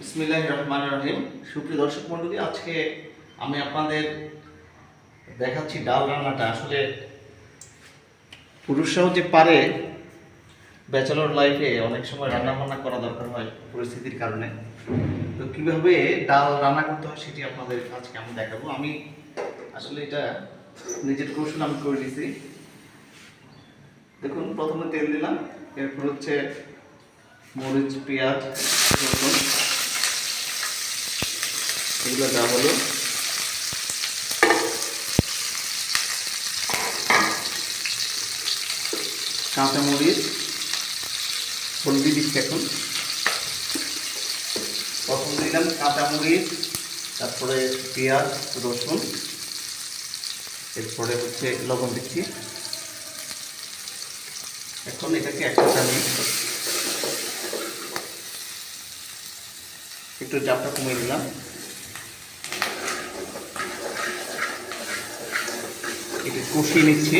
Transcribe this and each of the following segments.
বিসমিল্লাহ রহমান রহিম। সুপ্রিয় দর্শক মণ্ডলী, আজকে আমি আপনাদের দেখাচ্ছি ডাল রান্নাটা। আসলে পুরুষরাও যে পারে, ব্যাচেলর লাইফে অনেক সময় রান্না বান্না করা দরকার হয় পরিস্থিতির কারণে। তো কীভাবে ডাল রান্না করতে হয় সেটি আপনাদের আজকে আমি দেখাবো। আমি আসলে এটা নিজের কৌশল আমি করে দিয়েছি দেখুন, প্রথমে তেল দিলাম। এরপর হচ্ছে মরিচ, পেঁয়াজ এগুলো দেওয়া হলো। কাঁচামরিচ হলদি দিচ্ছি এখন। প্রথম দিলাম কাঁচামরিচ, তারপরে পেঁয়াজ, রসুন, এরপরে হচ্ছে লবণ দিচ্ছি। এখন এটাকে একটা আমি একটু চাপটা কমিয়ে দিলাম একটু কষিয়ে নিচ্ছি।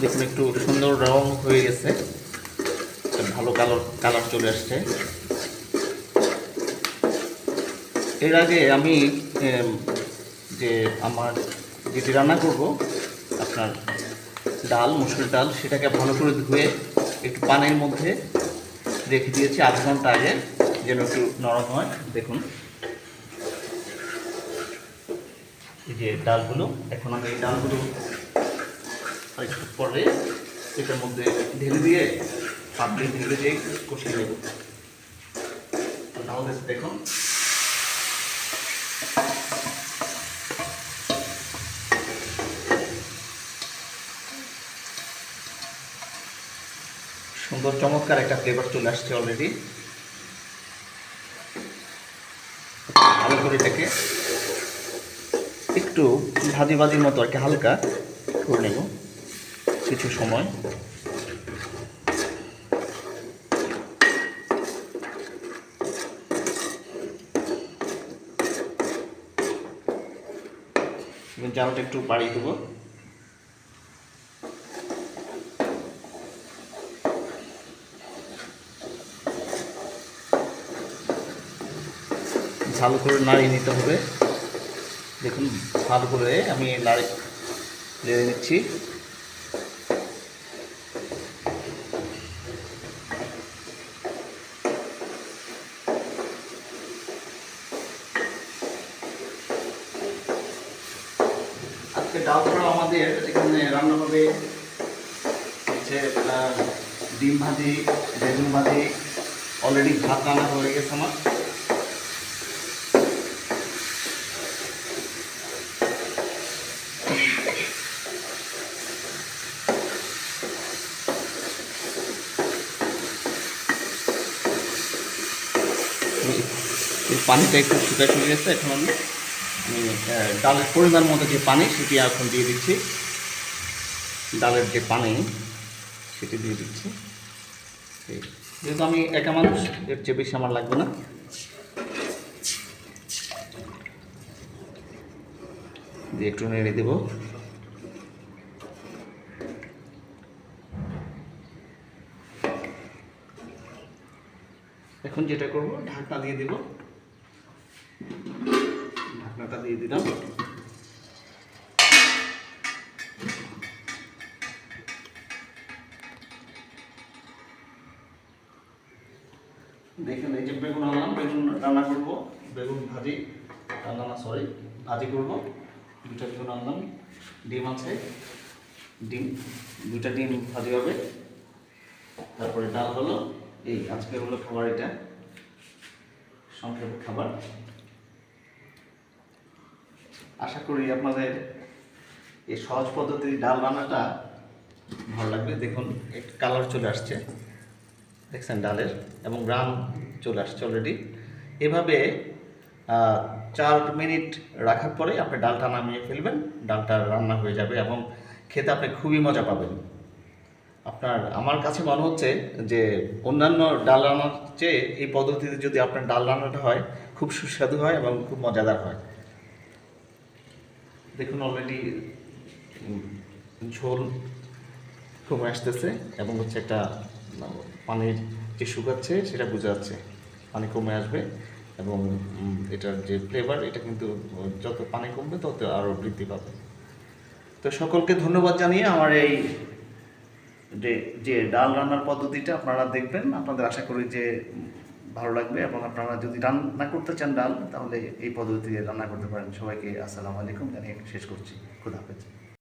দেখুন, একটু সুন্দর রং হয়ে গেছে। ভালো কালার কালার চলে আসছে। এর আগে আমি যে আমার যেটি রান্না করব, আপনার ডাল, মুসুর ডাল, সেটাকে ভালো করে ধুয়ে একটু পানির মধ্যে রেখে দিয়েছি, আধ ঘণ্টা আগে যেন একটু নরম হয়। দেখুন। এই যে ডালগুলো, এখন আমি এই ডালগুলো আরেকটু পরে এটার মধ্যে ঢেলে দিয়ে পাতলি ঢেলে দিয়ে কষিয়ে দেবো তো ডাল দেখুন সুন্দর, চমৎকার একটা ফ্লেভার চলে আসছে অলরেডি ভালো করে এটাকে একটু ভাজি ভাজির মতো আর কি, হালকা করে নেব কিছু সময়। জালটা একটু বাড়িয়ে দেবো। ভালো করে নাড়িয়ে নিতে হবে। দেখুন, ভালো করে আমি নাড়ি নেড়ে নিচ্ছি। আজকে ডাল ছাড়াও আমাদের এখানে রান্না হবে হচ্ছে ডিম ভাজি, বেগুন ভাজি। অলরেডি ভাত রান্না হয়ে গেছে আমার। এই পানিটা একটু শুকায় শুকিয়ে গেছে, এখন আমি ডালের পরিমাণ মতো যে পানি সেটি এখন দিয়ে দিচ্ছি। ডালের যে পানি, সেটি দিয়ে দিচ্ছি। যেহেতু আমি একা মানুষ, এর চেয়ে বেশি আমার লাগবে না। দিয়ে একটু নেড়ে দেবো। এখন যেটা করব, ঢাকনা দিয়ে দিব। ঢাকনাটা দিয়ে দিলাম। দেখেন, এই যে বেগুন আনলাম, বেগুন রান্না করব। বেগুন ভাজি, রান্না না সরি ভাজি করব। দুটা বেগুন আনলাম, ডিম আছে, ডিম দুটা ডিম ভাজি হবে। তারপরে ডাল হলো, এই আজকে হলো খাবার এটা। সংক্ষেপে খাবার। আশা করি আপনাদের এই সহজ পদ্ধতির ডাল রান্নাটা ভালো লাগবে। দেখুন একটু কালার চলে আসছে। দেখছেন ডালের, এবং গ্রাম চলে আসছে অলরেডি এভাবে চার মিনিট রাখার পরে আপনি ডালটা নামিয়ে ফেলবেন। ডালটা রান্না হয়ে যাবে, এবং খেতে আপনি খুবই মজা পাবেন। আপনার, আমার কাছে মনে হচ্ছে যে, অন্যান্য ডাল রান্নার চেয়ে এই পদ্ধতিতে যদি আপনার ডাল রান্নাটা হয়, খুব সুস্বাদু হয় এবং খুব মজাদার হয়। দেখুন অলরেডি ঝোল কমে আসতেছে এবং হচ্ছে একটা পানির যে শুকাচ্ছে সেটা বোঝা যাচ্ছে। পানি কমে আসবে এবং এটার যে ফ্লেভার এটা কিন্তু, যত পানি কমবে, তত আরও বৃদ্ধি পাবে। তো সকলকে ধন্যবাদ জানিয়ে আমার এই যে ডাল রান্নার পদ্ধতিটা আপনারা দেখবেন। আপনাদের আশা করি যে ভালো লাগবে এবং আপনারা যদি রান্না করতে চান ডাল, তাহলে এই পদ্ধতিতে রান্না করতে পারেন। সবাইকে আসসালামু আলাইকুম, জানিয়ে শেষ করছি। খুদা হাফেজ।